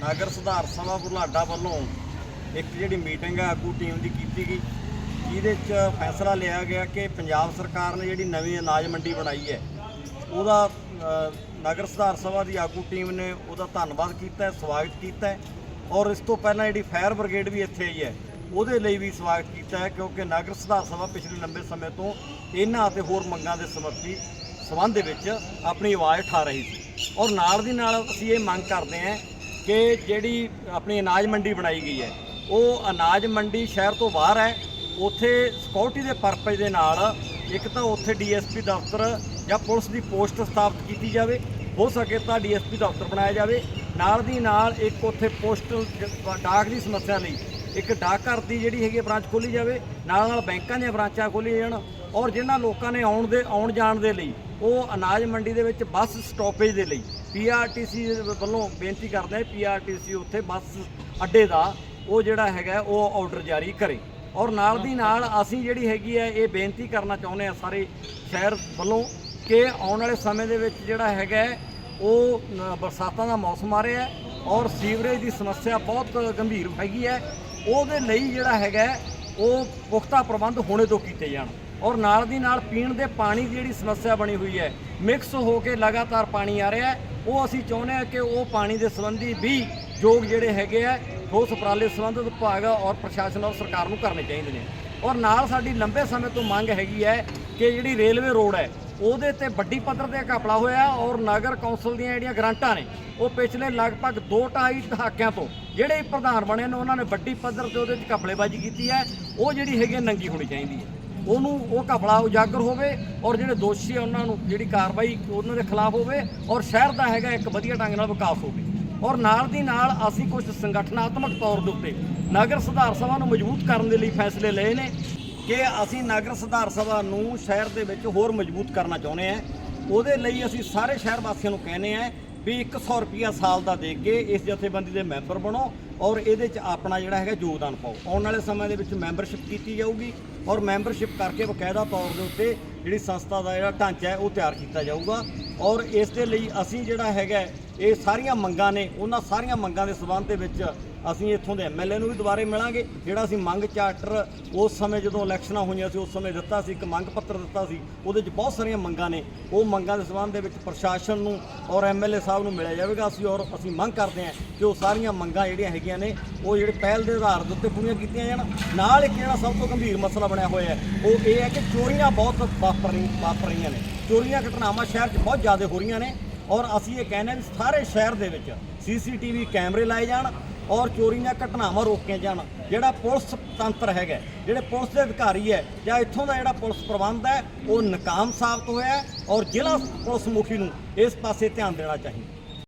ਨਗਰ ਸੁਧਾਰ ਸਭਾ ਬੁਢਲਾਡਾ ਵੱਲੋਂ ਇੱਕ ਜਿਹੜੀ ਮੀਟਿੰਗ ਹੈ ਆਗੂ ਟੀਮ ਦੀ ਕੀਤੀ ਗਈ। ਜਿਹਦੇ 'ਚ ਫੈਸਲਾ ਲਿਆ ਗਿਆ ਕਿ ਪੰਜਾਬ ਸਰਕਾਰ ਨੇ ਜਿਹੜੀ ਨਵੀਂ ਅਨਾਜ ਮੰਡੀ ਬਣਾਈ ਹੈ, ਉਹਦਾ ਨਗਰ ਸੁਧਾਰ ਸਭਾ ਦੀ ਆਗੂ ਟੀਮ ਨੇ ਉਹਦਾ ਧੰਨਵਾਦ ਕੀਤਾ ਸਵਾਗਤ ਕੀਤਾ ਔਰ ਇਸ ਤੋਂ ਪਹਿਲਾਂ ਜਿਹੜੀ ਫਾਇਰ ਬ੍ਰਿਗੇਡ ਵੀ ਇੱਥੇ ਆਈ ਹੈ, ਉਹਦੇ ਲਈ ਵੀ ਸਵਾਗਤ ਕੀਤਾ ਹੈ, ਕਿਉਂਕਿ ਨਗਰ ਸੁਧਾਰ ਸਭਾ ਪਿਛਲੇ ਲੰਬੇ ਸਮੇਂ ਤੋਂ ਇਹਨਾਂ ਅਤੇ ਹੋਰ ਮੰਗਾਂ ਦੇ ਸਮਰਥੀ ਸਬੰਧ ਦੇ ਵਿੱਚ ਆਪਣੀ ਆਵਾਜ਼ ਉਠਾ ਰਹੀ ਸੀ। ਔਰ ਨਾਲ ਦੀ ਨਾਲ ਅਸੀਂ ਇਹ ਮੰਗ ਕਰਦੇ ਹਾਂ ਕਿ ਜਿਹੜੀ ਆਪਣੀ ਅਨਾਜ ਮੰਡੀ ਬਣਾਈ ਗਈ ਹੈ, ਉਹ ਅਨਾਜ ਮੰਡੀ ਸ਼ਹਿਰ ਤੋਂ ਬਾਹਰ ਹੈ। ਉੱਥੇ ਸਿਕਿਉਰਿਟੀ ਦੇ ਪਰਪਸ ਦੇ ਨਾਲ ਇੱਕ ਤਾਂ ਉੱਥੇ ਡੀਐਸਪੀ ਦਫ਼ਤਰ ਜਾਂ ਪੁਲਿਸ ਦੀ ਪੋਸਟ ਸਥਾਪਿਤ ਕੀਤੀ ਜਾਵੇ। ਹੋ ਸਕੇ ਤਾਂ ਡੀਐਸਪੀ ਦਫ਼ਤਰ ਬਣਾਇਆ ਜਾਵੇ। ਨਾਲ ਦੀ ਨਾਲ ਇੱਕ ਉੱਥੇ ਪੋਸਟਲ ਡਾਕ ਦੀ ਸਮੱਸਿਆ ਲਈ ਇੱਕ ਡਾਕ ਘਰ ਦੀ ਜਿਹੜੀ ਹੈਗੀ ਬ੍ਰਾਂਚ ਖੋਲੀ ਜਾਵੇ। ਨਾਲ ਨਾਲ ਬੈਂਕਾਂ ਦੀਆਂ ਬ੍ਰਾਂਚਾਂ ਖੋਲੀਆਂ ਜਾਣ ਔਰ ਜਿਨ੍ਹਾਂ ਲੋਕਾਂ ਨੇ ਆਉਣ ਦੇ, ਆਉਣ ਜਾਣ ਦੇ ਲਈ ਉਹ ਅਨਾਜ ਮੰਡੀ ਦੇ ਵਿੱਚ ਬੱਸ ਸਟਾਪੇਜ ਦੇ ਲਈ ਪੀਆਰਟੀਸੀ ਵੱਲੋਂ ਬੇਨਤੀ ਕਰਦੇ ਆ ਪੀਆਰਟੀਸੀ ਉੱਥੇ ਬੱਸ ਅੱਡੇ ਦਾ ਉਹ ਜਿਹੜਾ ਹੈਗਾ, ਉਹ ਆਰਡਰ ਜਾਰੀ ਕਰੇ। ਔਰ ਨਾਲ ਦੀ ਨਾਲ ਅਸੀਂ ਜਿਹੜੀ ਹੈਗੀ ਹੈ ਇਹ ਬੇਨਤੀ ਕਰਨਾ ਚਾਹੁੰਦੇ ਆ ਸਾਰੇ ਸ਼ਹਿਰ ਵੱਲੋਂ ਕਿ ਆਉਣ ਵਾਲੇ ਸਮੇਂ ਦੇ ਵਿੱਚ ਜਿਹੜਾ ਹੈਗਾ, ਉਹ ਬਰਸਾਤਾਂ ਦਾ ਮੌਸਮ ਆ ਰਿਹਾ ਔਰ ਸੀਵਰੇਜ ਦੀ ਸਮੱਸਿਆ ਬਹੁਤ ਗੰਭੀਰ ਹੈਗੀ ਹੈ। ਉਹਦੇ ਲਈ ਜਿਹੜਾ ਹੈਗਾ, ਉਹ ਪੁਖਤਾ ਪ੍ਰਬੰਧ ਹੋਣੇ ਤੋਂ ਕੀਤੇ ਜਾਣ। ਔਰ ਨਾਲ ਦੀ ਨਾਲ ਪੀਣ ਦੇ ਪਾਣੀ ਦੀ ਜਿਹੜੀ ਸਮੱਸਿਆ ਬਣੀ ਹੋਈ ਹੈ ਮਿਕਸ ਹੋ ਕੇ ਲਗਾਤਾਰ ਪਾਣੀ ਆ ਰਿਹਾ ਹੈ। ਉਹ ਅਸੀਂ ਚਾਹੁੰਦੇ ਹਾਂ ਕਿ ਉਹ ਪਾਣੀ ਦੇ ਸੰਬੰਧੀ ਵੀ ਯੋਗ ਜਿਹੜੇ ਹੈਗੇ ਆ, ਠੋਸ ਉਪਰਾਲੇ ਸੰਬੰਧਿਤ ਵਿਭਾਗ ਔਰ ਪ੍ਰਸ਼ਾਸਨ ਔਰ ਸਰਕਾਰ ਨੂੰ ਕਰਨੇ ਚਾਹੀਦੇ ਨੇ। ਔਰ ਨਾਲ ਸਾਡੀ ਲੰਬੇ ਸਮੇਂ ਤੋਂ ਮੰਗ ਹੈਗੀ ਹੈ ਕਿ ਜਿਹੜੀ ਰੇਲਵੇ ਰੋਡ ਹੈ, ਉਹਦੇ ਤੇ ਵੱਡੀ ਪੱਧਰ ਤੇ ਘਪਲਾ ਹੋਇਆ ਔਰ ਨਗਰ ਕੌਂਸਲ ਦੀਆਂ ਜਿਹੜੀਆਂ ਗ੍ਰਾਂਟਾਂ ਨੇ, ਉਹ ਪਿਛਲੇ ਲਗਭਗ 2.5 ਦਹਾਕਿਆਂ ਤੋਂ ਜਿਹੜੇ ਪ੍ਰਧਾਨ ਬਣੇ ਨੇ, ਉਹਨਾਂ ਨੇ ਵੱਡੀ ਪੱਧਰ ਤੇ ਉਹਦੇ 'ਚ ਘਪਲੇਬਾਜ਼ੀ ਕੀਤੀ ਹੈ। ਉਹ ਜਿਹੜੀ ਹੈਗੀ ਹੈ, ਨੰਗੀ ਹੋਣੀ ਚਾਹੀਦੀ ਹੈ। ਉਹਨੂੰ ਉਹ ਘਪਲਾ ਉਜਾਗਰ ਹੋਵੇ ਔਰ ਜਿਹੜੇ ਦੋਸ਼ੀ ਆ ਉਹਨਾਂ ਨੂੰ ਜਿਹੜੀ ਕਾਰਵਾਈ ਉਹਨਾਂ ਦੇ ਖਿਲਾਫ ਹੋਵੇ ਔਰ ਸ਼ਹਿਰ ਦਾ ਹੈਗਾ ਇੱਕ ਵਧੀਆ ਢੰਗ ਨਾਲ ਵਿਕਾਸ ਹੋਵੇ। ਔਰ ਨਾਲ ਦੀ ਨਾਲ ਅਸੀਂ ਕੁਝ ਸੰਗਠਨਾਤਮਕ ਤੌਰ ਦੇ ਉੱਤੇ ਨਗਰ ਸੁਧਾਰ ਸਭਾ ਨੂੰ ਮਜ਼ਬੂਤ ਕਰਨ ਦੇ ਲਈ ਫੈਸਲੇ ਲਏ ਨੇ ਕਿ ਅਸੀਂ ਨਗਰ ਸੁਧਾਰ ਸਭਾ ਨੂੰ ਸ਼ਹਿਰ ਦੇ ਵਿੱਚ ਹੋਰ ਮਜ਼ਬੂਤ ਕਰਨਾ ਚਾਹੁੰਦੇ ਹਾਂ। ਉਹਦੇ ਲਈ ਅਸੀਂ ਸਾਰੇ ਸ਼ਹਿਰ ਵਾਸੀਆਂ ਨੂੰ ਕਹਿੰਦੇ ਆ ਵੀ 100 ਰੁਪਿਆ ਸਾਲ ਦਾ ਦੇ ਕੇ ਇਸ ਜਥੇਬੰਦੀ ਦੇ ਮੈਂਬਰ ਬਣੋ ਔਰ ਇਹਦੇ 'ਚ ਆਪਣਾ ਜਿਹੜਾ ਹੈਗਾ ਯੋਗਦਾਨ ਪਾਓ। ਆਉਣ ਵਾਲੇ ਸਮੇਂ ਦੇ ਵਿੱਚ ਮੈਂਬਰਸ਼ਿਪ ਕੀਤੀ ਜਾਊਗੀ ਔਰ ਮੈਂਬਰਸ਼ਿਪ ਕਰਕੇ ਬਕਾਇਦਾ ਤੌਰ ਦੇ ਉੱਤੇ ਜਿਹੜੀ ਸੰਸਥਾ ਦਾ ਜਿਹੜਾ ਢਾਂਚਾ ਹੈ ਉਹ ਤਿਆਰ ਕੀਤਾ ਜਾਊਗਾ ਔਰ ਇਸ ਦੇ ਲਈ ਅਸੀਂ ਜਿਹੜਾ ਹੈਗਾ ਇਹ ਸਾਰੀਆਂ ਮੰਗਾਂ ਨੇ, ਉਹਨਾਂ ਸਾਰੀਆਂ ਮੰਗਾਂ ਦੇ ਸਬੰਧ ਦੇ ਵਿੱਚ ਅਸੀਂ ਇੱਥੋਂ ਦੇ ਐਮਐਲਏ ਨੂੰ ਵੀ ਦੁਬਾਰੇ ਮਿਲਾਂਗੇ। ਜਿਹੜਾ ਅਸੀਂ ਮੰਗ ਚਾਰਟਰ ਉਸ ਸਮੇਂ ਜਦੋਂ ਇਲੈਕਸ਼ਨਾਂ ਹੋਈਆਂ ਸੀ, ਉਸ ਸਮੇਂ ਦਿੱਤਾ ਸੀ, ਇੱਕ ਮੰਗ ਪੱਤਰ ਦਿੱਤਾ ਸੀ, ਉਹਦੇ 'ਚ ਬਹੁਤ ਸਾਰੀਆਂ ਮੰਗਾਂ ਨੇ। ਉਹ ਮੰਗਾਂ ਦੇ ਸਬੰਧ ਦੇ ਵਿੱਚ ਪ੍ਰਸ਼ਾਸਨ ਨੂੰ ਔਰ ਐਮਐਲਏ ਸਾਹਿਬ ਨੂੰ ਮਿਲਿਆ ਜਾਵੇਗਾ। ਅਸੀਂ ਔਰ ਅਸੀਂ ਮੰਗ ਕਰਦੇ ਹਾਂ ਕਿ ਉਹ ਸਾਰੀਆਂ ਮੰਗਾਂ ਜਿਹੜੀਆਂ ਹੈਗੀਆਂ ਨੇ, ਉਹ ਜਿਹੜੇ ਪਹਿਲ ਦੇ ਆਧਾਰ ਦੇ ਉੱਤੇ ਪੂਰੀਆਂ ਕੀਤੀਆਂ ਜਾਣ। ਨਾਲ ਇੱਕ ਜਿਹੜਾ ਸਭ ਤੋਂ ਗੰਭੀਰ ਮਸਲਾ ਬਣਿਆ ਹੋਇਆ ਹੈ, ਉਹ ਇਹ ਹੈ ਕਿ ਚੋਰੀਆਂ ਬਹੁਤ ਵਾਪਰ ਰਹੀ- ਵਾਪਰ ਰਹੀਆਂ ਨੇ। ਚੋਰੀਆਂ ਘਟਨਾਵਾਂ ਸ਼ਹਿਰ 'ਚ ਬਹੁਤ ਜ਼ਿਆਦਾ ਹੋ ਰਹੀਆਂ ਨੇ ਔਰ ਅਸੀਂ ਇਹ ਕਹਿੰਦੇ ਹਾਂ ਸਾਰੇ ਸ਼ਹਿਰ ਦੇ ਵਿੱਚ ਸੀਸੀਟੀਵੀ ਕੈਮਰੇ ਲਾਏ ਜਾਣ। ਔਰ ਚੋਰੀ ਦੀਆਂ ਘਟਨਾਵਾਂ ਰੋਕੀਆਂ ਜਾਣ, ਜਿਹੜਾ ਪੁਲਿਸ ਤੰਤਰ ਹੈਗਾ ਜਿਹੜੇ ਪੁਲਿਸ ਦੇ ਅਧਿਕਾਰੀ ਹੈ, ਜਾਂ ਇੱਥੋਂ ਦਾ ਜਿਹੜਾ ਪੁਲਿਸ ਪ੍ਰਬੰਧ ਹੈ, ਉਹ ਨਾਕਾਮ ਸਾਬਤ ਹੋਇਆ ਔਰ ਜ਼ਿਲ੍ਹਾ ਪੁਲਿਸ ਮੁਖੀ ਨੂੰ ਇਸ ਪਾਸੇ ਧਿਆਨ ਦੇਣਾ ਚਾਹੀਦਾ